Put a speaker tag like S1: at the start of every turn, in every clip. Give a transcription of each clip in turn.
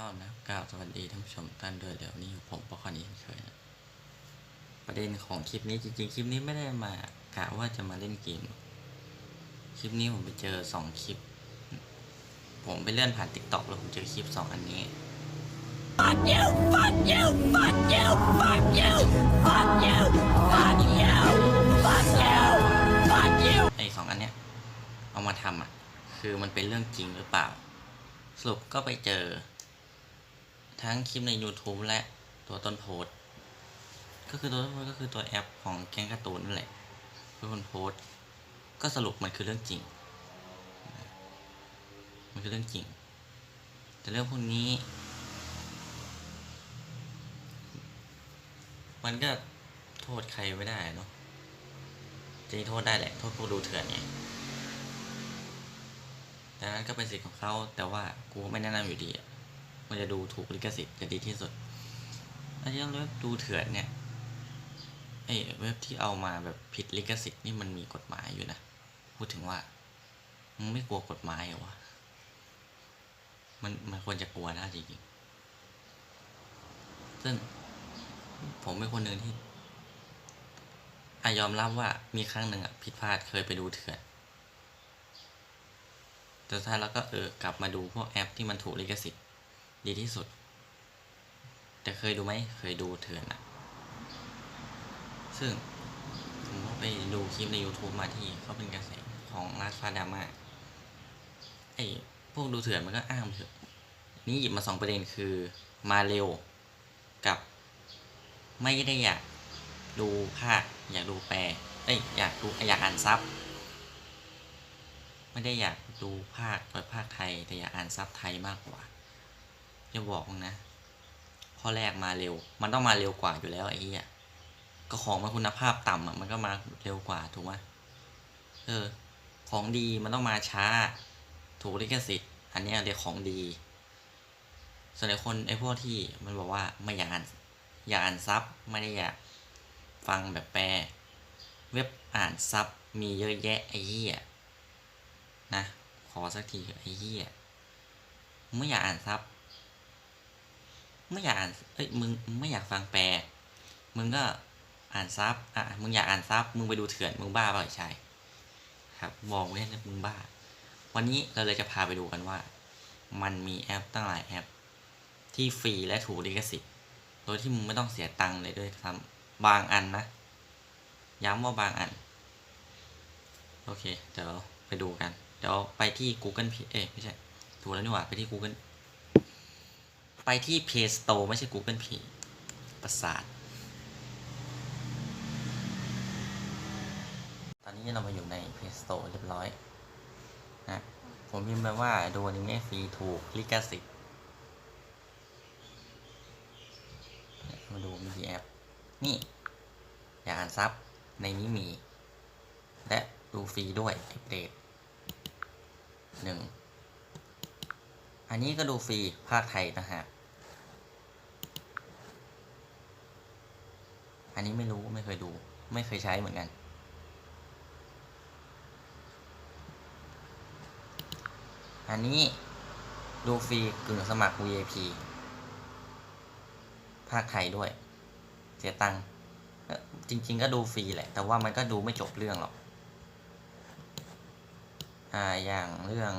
S1: าวนะกล่าวสวัสดีท่านผู้ชมท่านด้วยเดี๋ยวนี้อยู่ผมปอคอนี้เฉยๆนะประเด็นของคลิปนี้จริงๆ คลิปนี้ไม่ได้มากะว่าจะมาเล่นเกม คลิปนี้ผมไปเจอสองคลิป ผมไปเลื่อนผ่านติ๊กต็อกแล้วผมเจอคลิปสองอันนี้
S2: Fuck you! Fuck you! Fuck you! Fuck you! Fuck you! Fuck you! Fuck you! Fuck you!
S1: ไอ้สองอันเนี้ยเอามาทำอะ คือมันเป็นเรื่องจริงหรือเปล่า สรุปก็ไปเจอ ทั้งคลิปใน YouTube และตัวต้นโพสก็คือตัวต้นโพสก็คือตัวแอปของแก๊งการ์ตูนนั่นแหละเป็นคนโพสก็สรุปมันคือเรื่องจริง มันคือเรื่องจริง แต่เรื่องพวกนี้ มันก็โทษใครไม่ได้เนาะจะโทษได้แหละ โทษพวกดูเถื่อนไงแต่นั้นก็เป็นสิทธิ์ของเขาแต่ว่ากูไม่แนะนำอยู่ดีอะ มันจะดูถูกลิขสิทธิ์จะดีที่สุดอันที่เว็บดูเถื่อนเนี่ยไอ้เว็บที่เอามาแบบผิดลิขสิทธิ์นี่มันมีกฎหมายอยู่นะ พูดถึงว่ามึงไม่กลัวกฎหมายเหรอวะมันมันควรจะกลัวนะจริงๆซึ่งผมเป็นคนหนึ่งที่อะยอมรับว่ามีครั้งหนึ่งอะผิดพลาดเคยไปดูเถื่อนแต่ท้ายแล้วก็เออกลับมาดูพวกแอปที่มันถูกลิขสิทธิ์ ดีที่สุด แต่เคยดูไหมเคยดูเถื่อนอะซึ่งผมก็ไปดูคลิปใน YouTube มาที่เขาเป็นกระแสของราชาดามาไอ้พวกดูเถื่อนมันก็อ้างเถอะนี่หยิบมาสองประเด็นคือมาเร็วกับไม่ได้อยากดูภาคอยากดูแปลเอ้ยอยากดูอยากอ่านซับไม่ได้อยากดูภาคโดยภาคไทย แต่อยากอ่านซับไทยมากกว่า จะบอกมึงนะ ข้อแรกมาเร็ว มันต้องมาเร็วกว่าอยู่แล้วไอ้เหี้ยก็ของมันคุณภาพต่ำอะมันก็มาเร็วกว่าถูกไหมเออ ของดีมันต้องมาช้า ถูกลิขสิทธิ์ อันนี้เรียกของดี ส่วนไอ้คนไอ้พวกที่มันบอกว่าไม่อยากอ่านอยากอ่านซับไม่ได้อยากฟังแบบแปล เว็บอ่านซับมีเยอะแยะไอ้เหี้ยนะขอสักทีไอ้เหี้ยไม่อยากอ่านซับ ไม่อยากอ่านเอ้ยมึงไม่อยากฟังแปล มึงก็อ่านซับอะมึงอยากอ่านซับมึงไปดูเถื่อนมึงบ้าเปล่าไอ้ชายครับบอกไว้นมึงบ้า วันนี้เราเลยจะพาไปดูกันว่า มันมีแอปตั้งหลายแอป ที่ฟรีและถูกลิขสิทธิ์โดยที่มึงไม่ต้องเสียตังค์เลยด้วยซ้ำบางอันนะย้ำว่าบางอัน โอเค เดี๋ยวไปดูกัน เดี๋ยวไปที่ Google เอ๊ะไม่ใช่ ถูกแล้วนี่หว่า ไปที่ Google ไปที่ Play Store ไม่ใช่ Google Play ประสาท ตอนนี้เรามาอยู่ใน Play Store เรียบร้อยนะผมพิมพ์ไปว่าดูอนิเมะฟรีถูกลิขสิทธิ์มาดูมีกี่แอป นี่ อยากอ่านซับในนี้มี และดูฟรีด้วยอเปรตหนึ่งอันนี้ก็ดูฟรีภาคไทยนะฮะ อันนี้ไม่รู้ไม่เคยดู ไม่เคยใช้เหมือนกัน อันนี้ดูฟรีกึ่งสมัคร VIP ภาคไทยด้วย เสียตังค์จริง ๆ ก็ดูฟรีแหละ แต่ว่ามันก็ดูไม่จบเรื่องหรอก อ่า อย่างเรื่อง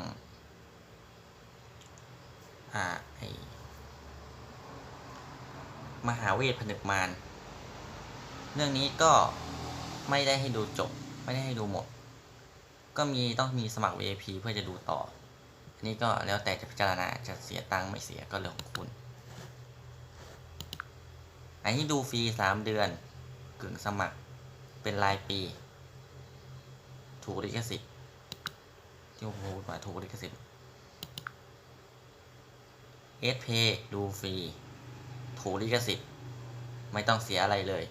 S1: อ่าไอมหาเวทผนึกมาร เรื่องนี้ก็ไม่ได้ให้ดูจบ ไม่ได้ให้ดูหมด ก็มีต้องมีสมัคร VIP เพื่อจะดูต่อ อันนี้ก็แล้วแต่จะพิจารณาจะเสียตังค์ไม่เสียก็เรื่องของคุณ อันนี้ดูฟรีสามเดือนกึ่งสมัครเป็นรายปี ถูกลิขสิทธิ์ที่ผมพูดมาถูกลิขสิทธิ์เอสเพดูฟรีถูกลิขสิทธิ์ไม่ต้องเสียอะไรเลย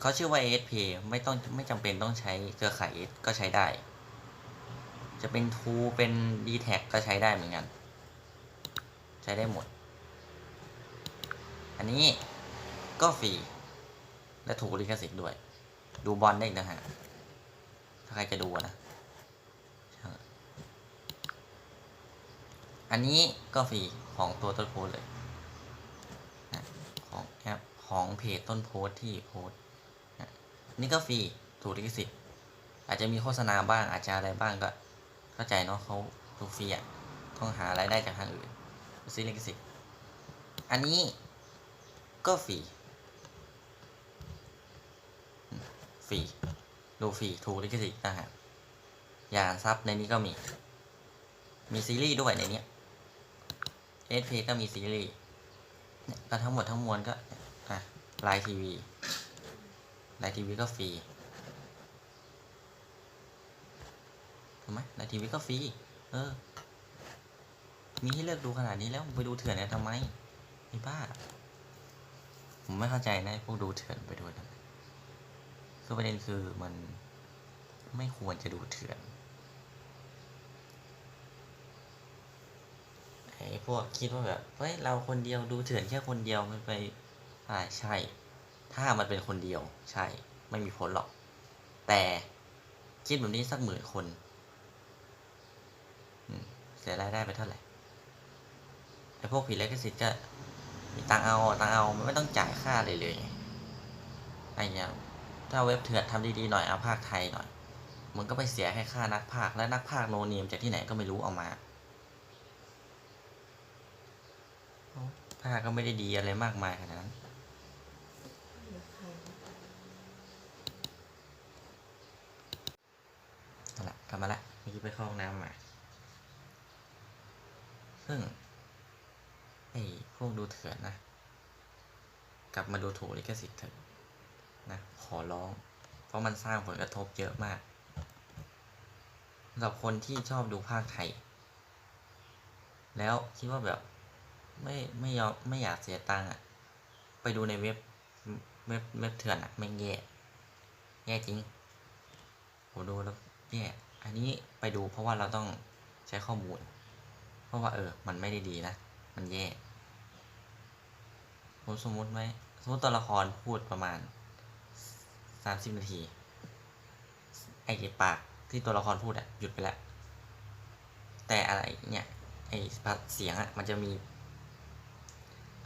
S1: เขาชื่อว่า ASP ไม่ต้องไม่จำเป็นต้องใช้เครือข่าย S ก็ใช้ได้ จะเป็น t ูเป็น d t แทก็ใช้ได้เหมือนกัน ใช้ได้หมด อันนี้ก็ฟรี และถูกลิขสิทธิ์ด้วย ดูบอลได้อีกนะฮะ ถ้าใครจะดูนะ อันนี้ก็ฟรีของตัวต้นโพสเลย ของแอปของเพจต้นโพสที่โพส นี่ก็ฟรีถูกลิขสิทธิ์อาจจะมีโฆษณาบ้างอาจจะอะไรบ้างก็ เข้าใจเนาะเขาถูกฟรีอะต้องหารายได้จากทางอื่นซื้อลิขสิทธิ์อันนี้ก็ฟรีฟรีดูฟรีถูกลิขสิทธิ์นะฮะยานซับในนี้ก็มี มีซีรีส์ด้วยในนี้เอสพก็มีซีรีส์เนี่ยก็ทั้งหมดทั้งมวลก็อะไลน์ทีวี ไลน์ทีวีก็ฟรีถูกไหมไลน์ทีวีก็ฟรีเออ มีให้เลือกดูขนาดนี้แล้วไปดูเถื่อนเนี่ยทำไมไอ้บ้า ผมไม่เข้าใจนะพวกดูเถื่อนไปดูทำไมคือประเด็นคือมันไม่ควรจะดูเถื่อนไอ้พวกคิดว่าแบบเฮ้ยเราคนเดียวดูเถื่อนแค่คนเดียวมันไปอ่าใช่ ถ้ามันเป็นคนเดียวใช่ไม่มีผลหรอก แต่คิดแบบนี้สักหมื่นคนเสียรายได้ไปเท่าไหร่ไอ้พวกผิดลิขสิทธิ์ก็มีตังเอาตังเอาไม่ต้องจ่ายค่าเลยเลยไอ้เงี้ยถ้าเว็บเถื่อนทำดีๆหน่อยเอาภาคไทยหน่อยมันก็ไปเสียแค่ค่านักภาคและนักภาคโนเนมจากที่ไหนก็ไม่รู้เอามาผ้าก็ไม่ได้ดีอะไรมากมายขนาดนั้น เอาละกลับมาละ เข้าห้องน้ำมา ซึ่งไอ้พวกดูเถื่อนนะ กลับมาดูถูกลิขสิทธิ์เถอะนะ ขอร้อง เพราะมันสร้างผลกระทบเยอะมากสำหรับคนที่ชอบดูภาคไทย แล้วคิดว่าแบบไม่ไม่ยอมไม่อยากเสียตังค์อะ ไปดูในเว็บเว็บเว็บเถื่อนอะไม่งแย่แย่จริงผมดูแล้วแย่ อันนี้ไปดูเพราะว่าเราต้องใช้ข้อมูล เพราะว่าเออ มันไม่ได้ดีนะ มันแย่ ผมสมมุติไหม สมมติตัวละครพูดประมาณสามสิบนาที ไอ้ปากที่ตัวละครพูดอะหยุดไปแล้ว แต่อะไรเนี่ย ไอ้เสียงอะมันจะมี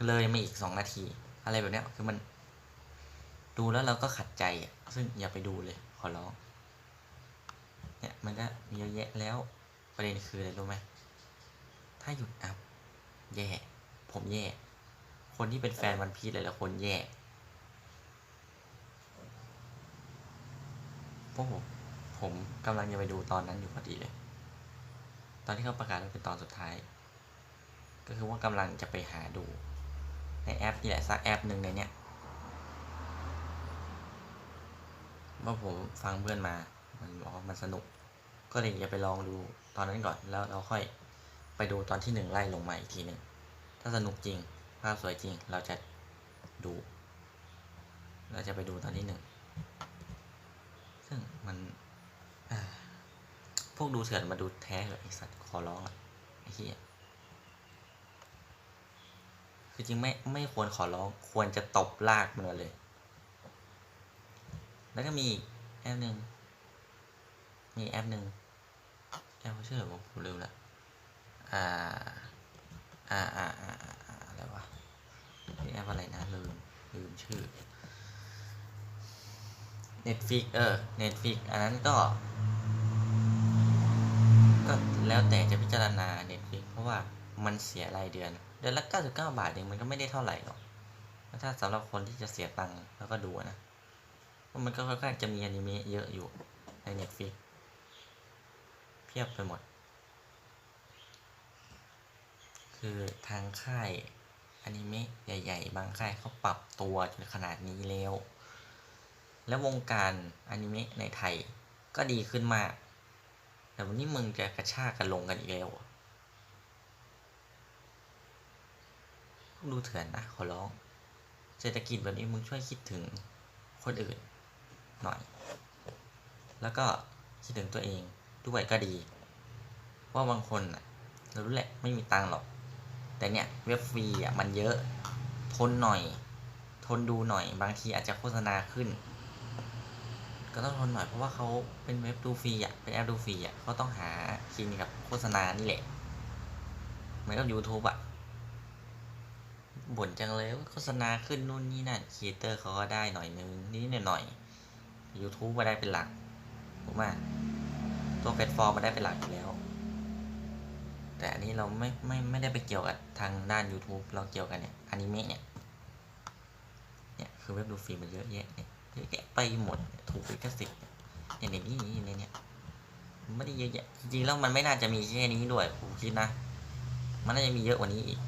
S1: เลยมาอีกสองนาที อะไรแบบเนี้ย คือมัน ดูแล้วเราก็ขัดใจอะซึ่งอย่าไปดูเลย ขอร้อง เนี่ยมันก็มีเยอะแยะแล้วประเด็นคืออะไรรู้ไหมถ้าหยุดอัพแย่ ผมแย่ คนที่เป็นแฟนวันพีซหลายๆคนแย่พวกผมผมกำลังจะไปดูตอนนั้นอยู่พอดีเลย ตอนที่เขาประกาศว่าเป็นตอนสุดท้าย ก็คือว่ากำลังจะไปหาดู ในแอปนี่แหละสักแอปหนึ่งในเนี้ยว่าผมฟังเพื่อนมา มันบอกว่ามันสนุก ก็เลยจะไปลองดูตอนนั้นก่อนแล้วเราค่อยไปดูตอนที่หนึ่งไล่ลงมาอีกทีหนึ่งถ้าสนุกจริงภาพสวยจริงเราจะดู เราจะไปดูตอนที่หนึ่งซึ่งมันพวกดูเถื่อนมาดูแท้เหรอไอสัตว์ขอร้องอะไอ้เหี้ยคือจริงไม่ไม่ควรขอร้องควรจะตบลากมันเลย แล้วก็มีอีกแอปหนึ่งมีแอปหนึ่ง แอปชื่ออะไรวะผมลืมละอ่า อ่าอ่าอ่าอะไรวะนี่แอปอะไรนะลืมลืมชื่อ Netflix เออ Netflix อันนั้นก็ ก็แล้วแต่จะพิจารณา Netflix เพราะว่ามันเสียรายเดือน เดือนละ 99 บาทเองมันก็ไม่ได้เท่าไหร่หรอกถ้าสำหรับคนที่จะเสียตังค์แล้วก็ดูนะเพราะมันก็ค่อนข้างจะมีอนิเมะเยอะอยู่ใน Netflix พียบไปหมด คือทางค่ายอนิเมะใหญ่ ๆ บางค่ายเขาปรับตัวจนขนาดนี้แล้ว แล้ววงการอนิเมะในไทยก็ดีขึ้นมาก แต่วันนี้มึงจะกระชากกันลงกันอีกแล้วดูเถื่อนนะขอร้อง เศรษฐกิจแบบนี้มึงช่วยคิดถึงคนอื่นหน่อย แล้วก็คิดถึงตัวเอง ด้วยก็ดี ว่าบางคนอะเรารู้แหละไม่มีตังหรอก แต่เนี่ยเว็บฟรีอะมันเยอะ ทนหน่อย ทนดูหน่อย บางทีอาจจะโฆษณาขึ้น ก็ต้องทนหน่อยเพราะว่าเขาเป็นเว็บดูฟรีอะเป็นแอปดูฟรีอะเขาต้องหากินกับโฆษณานี่แหละเหมือนกับ YouTube อะบ่นจังเลยว่าโฆษณาขึ้นนู่นนี่นั่นครีเอเตอร์เขาก็ได้หน่อยนึงนิดหน่อย YouTube มาได้เป็นหลักผมว่า ตัวแพลตฟอร์มมาได้เป็นหลักอยู่แล้ว แต่อันนี้เราไม่ไม่ไม่ได้ไปเกี่ยวกับทางด้าน YouTube เราเกี่ยวกันเนี่ยอนิเมะเนี่ยเนี่ยคือเว็บดูฟรีมันเยอะแยะเนี่ยเยอะแยะไปหมดถูกลิขสิทธิ์เนี่ยเนี่นี่นี่เนี่ยเนี่ยไม่ได้เยอะแยะจริงๆแล้วมันไม่น่าจะมีแค่นี้ด้วยผมคิดนะ มันน่าจะมีเยอะกว่านี้อีก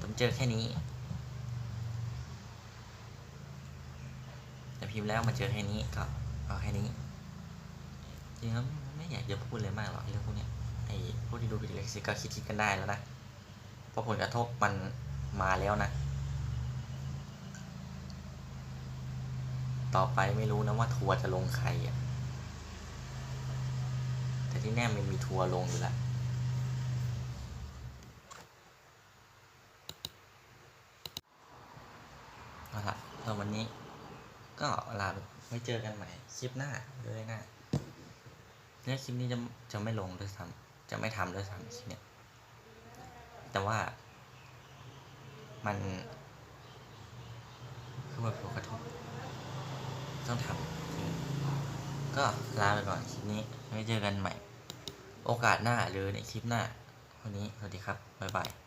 S1: ผมเจอแค่นี้แต่พิมพ์แล้วมาเจอแค่นี้ก็เอาแค่นี้ จริงๆแล้วไม่อยากจะพูดเลยมากหรอกเรื่องพวกเนี้ยไอ้พวกที่ดูผิดลิขสิก็คิดคิดกันได้แล้วนะเพราะผลกระทบมันมาแล้วนะ ต่อไปไม่รู้นะว่าทัวร์จะลงใครอะแต่ที่แน่มันมีทัวร์ลงอยู่แล้วเอาละแล้ววันนี้ก็ลาไปไว้เจอกันใหม่คลิปหน้าเลยหน้า เนี่ยคลิปนี้จะจะไม่ลงด้วยซ้ำจะไม่ทำด้วยซ้ำคลิปเนี้ยแต่ว่า มันคือแบบผลกระทบต้องทำก็ลาไปก่อนคลิปนี้ไว้เจอกันใหม่ โอกาสหน้าหรือในคลิปหน้าวันนี้สวัสดีครับบ๊ายบาย